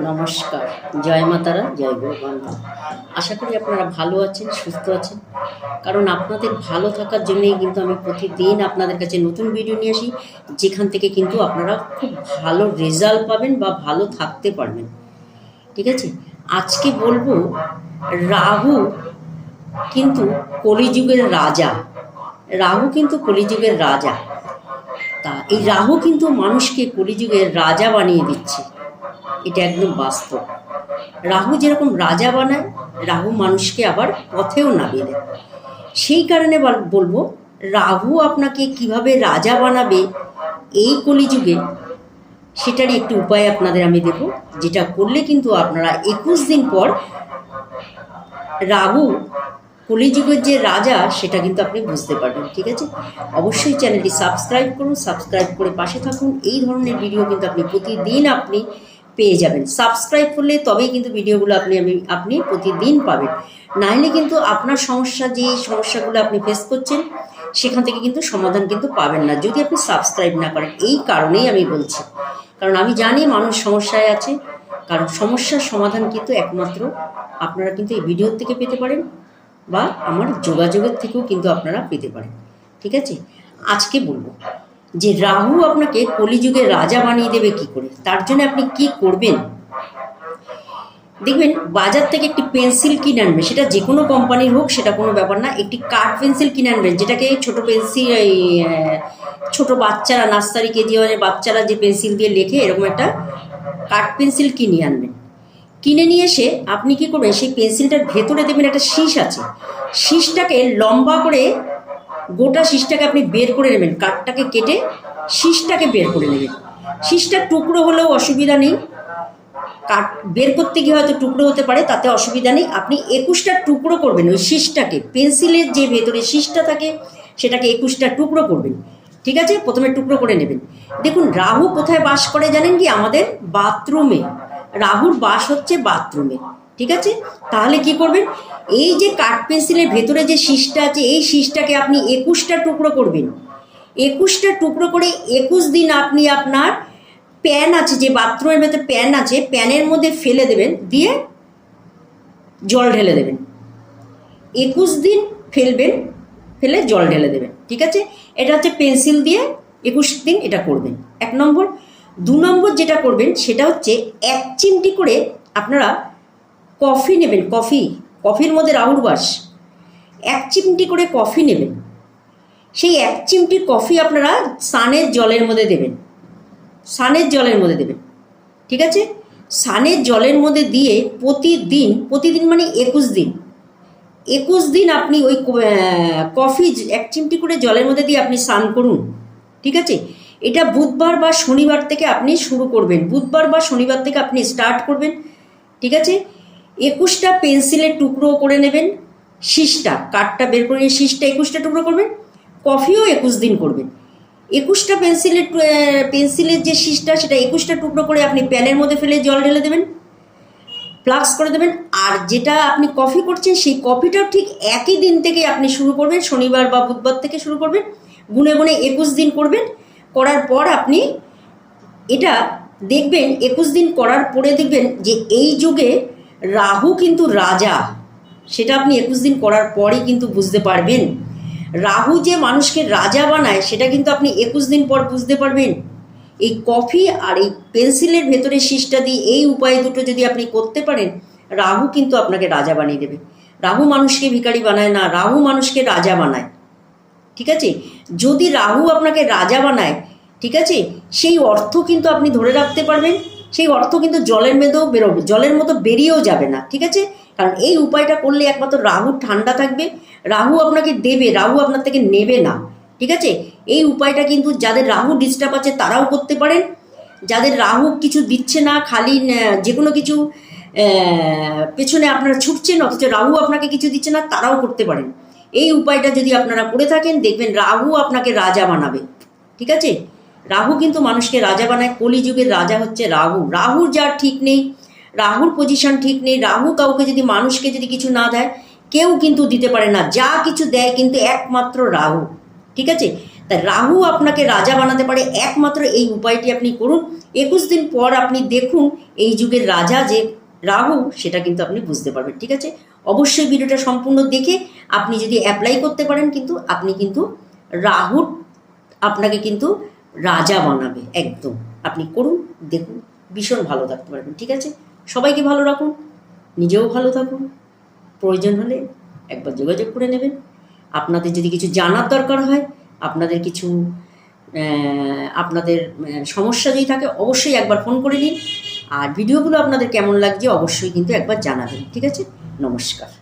নমস্কার। জয় মাতারা, জয় গোবান্ধা আশা করি আপনারা ভালো আছেন, সুস্থ আছেন। কারণ আপনাদের ভালো থাকার জন্যই কিন্তু আমি প্রতিদিন আপনাদের কাছে নতুন ভিডিও নিয়ে আসি, যেখান থেকে কিন্তু আপনারা খুব ভালো রেজাল্ট পাবেন বা ভালো থাকতে পারবেন। ঠিক আছে? আজকে বলব, রাহু কিন্তু কলিযুগের রাজা। রাহু কিন্তু কলিযুগের রাজা। তা এই রাহু কিন্তু মানুষকে কলিযুগের রাজা বানিয়ে দিচ্ছে। এটা একদম বাস্তব। রাহু যেরকম রাজা বানায়, রাহু মানুষকে আবার পথেও নামিয়ে দেয়। সেই কারণে বল- বলব, রাহু আপনাকে কীভাবে রাজা বানাবে এই কলিযুগে, সেটারই একটি উপায় আপনাদের আমি দেব, যেটা করলে কিন্তু আপনারা একুশ দিন পর রাহু কলিযুগের যে রাজা, সেটা কিন্তু আপনি বুঝতে পারবেন, ঠিক আছে? অবশ্যই চ্যানেলটি সাবস্ক্রাইব করুন, সাবস্ক্রাইব করে পাশে থাকুন। এই ধরনের ভিডিও কিন্তু আপনি প্রতিদিন আপনি পেয়ে যাবেন। সাবস্ক্রাইব করলে তবেই কিন্তু ভিডিওগুলো আপনি, আমি, আপনি প্রতিদিন পাবেন। নাহলে কিন্তু আপনার সমস্যা, যে সমস্যাগুলো আপনি ফেস করছেন, সেখান থেকে কিন্তু সমাধান কিন্তু পাবেন না। যদি আপনি সাবস্ক্রাইব না করেন, এই কারণেই আমি বলছি। কারণ আমি জানি মানুষ সমস্যায় আছে। কারণ সমস্যার সমাধান কিন্তু একমাত্র আপনারা কিন্তু এই ভিডিওর থেকে পেতে পারেন বা আমার যোগাযোগের থেকেও কিন্তু আপনারা পেতে পারেন। ঠিক আছে? আজকে বলব। যে রাহু আপনাকে কলিযুগের রাজা বানিয়ে দেবে কি করে? তার জন্য আপনি কি করবেন? দেখবেন, বাজার থেকে একটি পেন্সিল কিনে আনবেন, সেটা যে কোনো কোম্পানির হোক, সেটা কোনো ব্যাপার না। একটি কাঠ পেন্সিল কিনে আনবেন, যেটাকে ছোট পেন্সিল ছোট বাচ্চারা, নার্সারি কেজি ওয়ানের বাচ্চারা যে পেন্সিল দিয়ে লেখে, এরকম একটা কাঠ পেন্সিল কিনে আনবেন। কিনে নিয়ে এসে আপনি কি করবেন, সেই পেন্সিলটার ভেতরে দেখবেন একটা শীষ আছে। শীষটাকে লম্বা করে গোটা শীষটাকে আপনি বের করে নেবেন, কাঠটাকে কেটে শীষটাকে বের করে নেবেন। শীষটা টুকরো হলেও অসুবিধা নেই। কাট বের করতে গিয়ে হয়তো টুকরো হতে পারে, তাতে অসুবিধা নেই। আপনি একুশটা টুকরো করবেন ওই শীষটাকে, পেন্সিলের যে ভেতরে শীষটা থাকে, সেটাকে একুশটা টুকরো করবেন। ঠিক আছে? প্রথমে টুকরো করে নেবেন। দেখুন, রাহু কোথায় বাস করে জানেন কি? আমাদের বাথরুমে। রাহুর বাস হচ্ছে বাথরুমে। ঠিক আছে? তাহলে কি করবেন? এই যে কাঠ পেন্সিলের ভেতরে যে শীষটা আছে, এই শীষটাকে আপনি একুশটা টুকরো করবেন। একুশটা টুকরো করে একুশ দিন আপনি আপনার প্যান আছে, যে বাথরুমের ভেতর প্যান আছে, প্যানের মধ্যে ফেলে দেবেন, দিয়ে জল ঢেলে দেবেন। একুশ দিন ফেলবেন, ফেলে জল ঢেলে দেবেন, ঠিক আছে? এটা হচ্ছে পেন্সিল দিয়ে একুশ দিন এটা করবেন। এক নম্বর। দু নম্বর যেটা করবেন, সেটা হচ্ছে এক চিমটি করে আপনারা কফি নেবেন, কফি, কফির মধ্যে রাহুর বাস। এক চিমটি করে কফি নেবেন। সেই এক চিমটি কফি আপনারা সানের জলের মধ্যে দেবেন। সানের জলের মধ্যে দেবেন। ঠিক আছে? সানের জলের মধ্যে দিয়ে প্রতিদিন প্রতিদিন মানে একুশ দিন। একুশ দিন আপনি ওই কফি এক চিমটি করে জলের মধ্যে দিয়ে আপনি স্নান করুন। ঠিক আছে? এটা বুধবার বা শনিবার থেকে আপনি শুরু করবেন। বুধবার বা শনিবার থেকে আপনি স্টার্ট করবেন। ঠিক আছে? একুশটা পেন্সিলের টুকরো করে নেবেন, শীষটা, কাঠটা বের করে শীষটা একুশটা টুকরো করবেন, কফিও একুশ দিন করবেন। একুশটা পেন্সিলের পেন্সিলের যে শীষটা, সেটা একুশটা টুকরো করে আপনি প্যানের মধ্যে ফেলে জল ঢেলে দেবেন, ফ্লাক্স করে দেবেন, আর যেটা আপনি কফি করছেন, সেই কফিটাও ঠিক একই দিন থেকে আপনি শুরু করবেন, শনিবার বা বুধবার থেকে শুরু করবেন, গুনে গুনে একুশ দিন করবেন, করার পর আপনি এটা দেখবেন, একুশ দিন করার পরে দেখবেন যে এই যুগে রাহু কিন্তু রাজা। সেটা আপনি একুশ দিন করার পরই কিন্তু বুঝতে পারবেন। রাহু যে মানুষকে রাজা বানায়, সেটা কিন্তু আপনি একুশ দিন পর বুঝতে পারবেন। এই কফি আর এই পেন্সিলের ভেতরে শীষটা দিয়ে এই উপায় দুটো যদি আপনি করতে পারেন, রাহু কিন্তু আপনাকে রাজা বানিয়ে দেবে। রাহু মানুষকে ভিখারি বানায় না, রাহু মানুষকে রাজা বানায়। ঠিক আছে? যদি রাহু আপনাকে রাজা বানায়, ঠিক আছে? সেই অর্থ কিন্তু আপনি ধরে রাখতে পারবেন। সেই অর্থ কিন্তু জলের মেয়েদেও বেরোবে, জলের মতো বেরিয়েও যাবে না, ঠিক আছে? কারণ এই উপায়টা করলে একমাত্র রাহু ঠান্ডা থাকবে, রাহু আপনাকে দেবে, রাহু আপনার থেকে নেবে না, ঠিক আছে? এই উপায়টা কিন্তু যাদের রাহু ডিস্টার্ব আছে তারাও করতে পারেন, যাদের রাহু কিছু দিচ্ছে না, খালি যে কোনো কিছু পেছনে আপনারা ছুটছেন, অথচ রাহু আপনাকে কিছু দিচ্ছে না, তারাও করতে পারেন। এই উপায়টা যদি আপনারা করে থাকেন, দেখবেন রাহু আপনাকে রাজা বানাবে, ঠিক আছে? রাহু কিন্তু মানুষকে রাজা বানায়, কলিযুগের রাজা হচ্ছে রাহু। রাহুর যার ঠিক নেই, রাহুর পজিশন ঠিক নেই, রাহু কাউকে যদি মানুষকে যদি কিছু না দেয়, কেউ কিন্তু দিতে পারে না। যা কিছু দেয় কিন্তু একমাত্র রাহু। ঠিক আছে? তাই রাহু আপনাকে রাজা বানাতে পারে, একমাত্র এই উপায়টি আপনি করুন। একুশ দিন পর আপনি দেখুন এই যুগের রাজা যে রাহু, সেটা কিন্তু আপনি বুঝতে পারবেন। ঠিক আছে? অবশ্যই ভিডিওটা সম্পূর্ণ দেখে আপনি যদি অ্যাপ্লাই করতে পারেন কিন্তু, আপনি কিন্তু রাহুর, আপনাকে কিন্তু রাজা বানাবে, একদম। আপনি করুন, দেখুন, ভীষণ ভালো থাকতে পারবেন, ঠিক আছে? সবাইকে ভালো রাখুন, নিজেও ভালো থাকুন। প্রয়োজন হলে একবার যোগাযোগ করে নেবেন। আপনাদের যদি কিছু জানার দরকার হয়, আপনাদের কিছু আপনাদের সমস্যা যদি থাকে, অবশ্যই একবার ফোন করে নিন। আর ভিডিওগুলো আপনাদের কেমন লাগছে, অবশ্যই কিন্তু একবার জানাবেন, ঠিক আছে? নমস্কার।